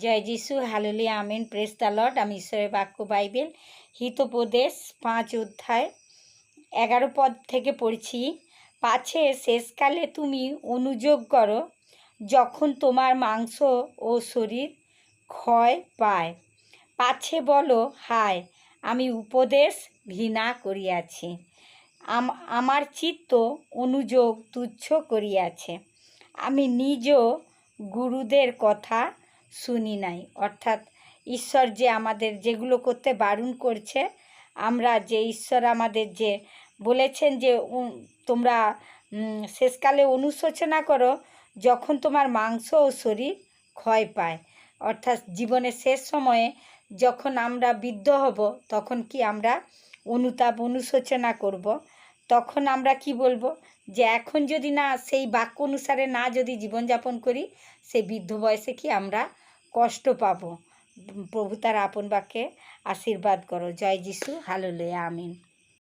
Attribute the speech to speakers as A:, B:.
A: জয় যিশু হালুলি আমিন press Lord আমি ঈশ্বরের বাক্য বাইবেল, হিতোপদেশ, পাঁচ অধ্যায়, এগারো পদ থেকে পড়ছি। পাছে, শেষকালে তুমি অনুযোগ করো, যখন তোমার মাংস ও শরীর ক্ষয় পায়। পাছে বলো, হায়, আমি উপদেশ ঘৃণা করিয়াছি, আম- আমার চিত্ত অনুযোগ তুচ্ছ করিয়াছে। আমি নিজ গুরুদের কথা শুনি নাই। অর্থাৎ ঈশ্বর যে আমাদের যেগুলো করতে বারণ করছে, আমরা যে ঈশ্বর আমাদের যে বলেছেন যে তোমরা শেষকালে অনুশোচনা করো, যখন তোমার মাংস ও শরীর ক্ষয় পায়। অর্থাৎ জীবনের শেষ সময়ে যখন আমরা বৃদ্ধ হব, তখন কি আমরা অনুতাপ অনুশোচনা করব? তখন আমরা কি বলব? যে এখন যদি না, সেই বাক্য অনুসারে না যদি জীবনযাপন করি সেই বৃদ্ধ বয়সে কি আমরা কষ্ট পাবো? প্রভু তার আপন বাক্যে আশীর্বাদ করো। জয় যিশু। হালো হালুলে আমিন।